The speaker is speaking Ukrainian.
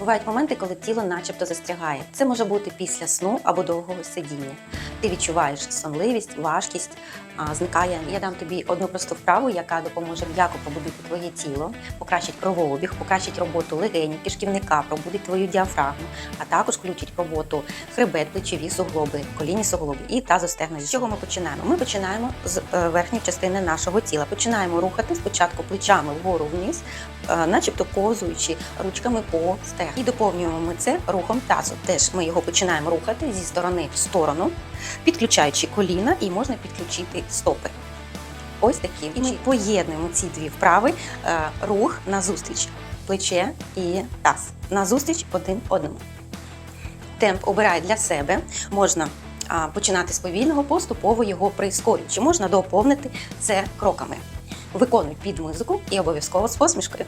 Бувають моменти, коли тіло начебто застрягає. Це може бути після сну або довгого сидіння. Ти відчуваєш сонливість, важкість, зникає. Я дам тобі одну просту вправу, яка допоможе м'яко побудити твоє тіло, покращить кровообіг, покращить роботу легенів, кишківника, пробудить твою діафрагму, а також включить роботу хребет, плечові суглоби, колінні суглоби і тазостегна. З чого ми починаємо? Ми починаємо з е, верхньої частини нашого тіла. Починаємо рухати спочатку плечами вгору вниз, е, начебто ковзуючи ручками по стегнах. І доповнюємо ми це рухом тазу. Теж ми його починаємо рухати зі сторони в сторону, підключаючи коліна, і можна підключити стопи. Ось такі. І ми поєднуємо ці дві вправи. е, Рух назустріч, плече і таз. Назустріч один одному. Темп обирай для себе. Можна починати з повільного, поступово його прискорюючи. Можна доповнити це кроками. Виконуй під музику і обов'язково з посмішкою.